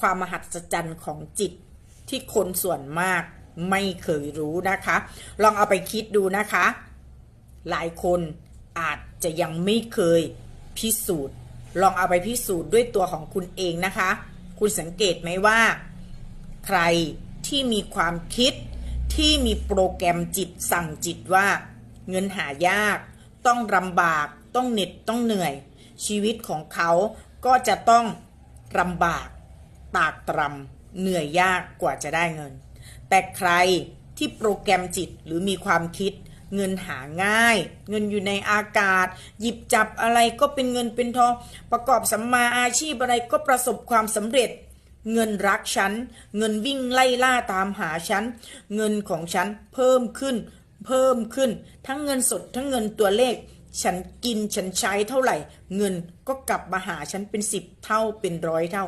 ความมหัศจรรย์ของจิตที่คนส่วนมากไม่เคยรู้นะคะ ลองเอาไปคิดดูนะคะ หลายคนอาจจะยังไม่เคยพิสูจน์ ลองเอาไปพิสูจน์ด้วยตัวของคุณเองนะคะ คุณสังเกตไหมว่า ใครที่มีความคิดที่มีโปรแกรมจิตสั่งจิตว่า เงินหายาก ต้องลำบาก ต้องเหน็ดต้องเหนื่อย ชีวิตของเขาก็จะต้องลำบาก ตากตรำเหนื่อยยากกว่าจะได้เงิน แต่ใครที่โปรแกรมจิตหรือมีความคิด เงินหาง่าย เงินอยู่ในอากาศ หยิบจับอะไรก็เป็นเงินเป็นทอง ประกอบสัมมาอาชีพอะไรก็ประสบความสำเร็จ เงินรักฉัน เงินวิ่งไล่ล่าตามหาฉัน เงินของฉันเพิ่มขึ้น เพิ่มขึ้น ทั้งเงินสดทั้งเงินตัวเลขฉันกินฉันใช้เท่าไหร่ เงินก็กลับมาหาฉันเป็นสิบเท่าเป็นร้อยเท่า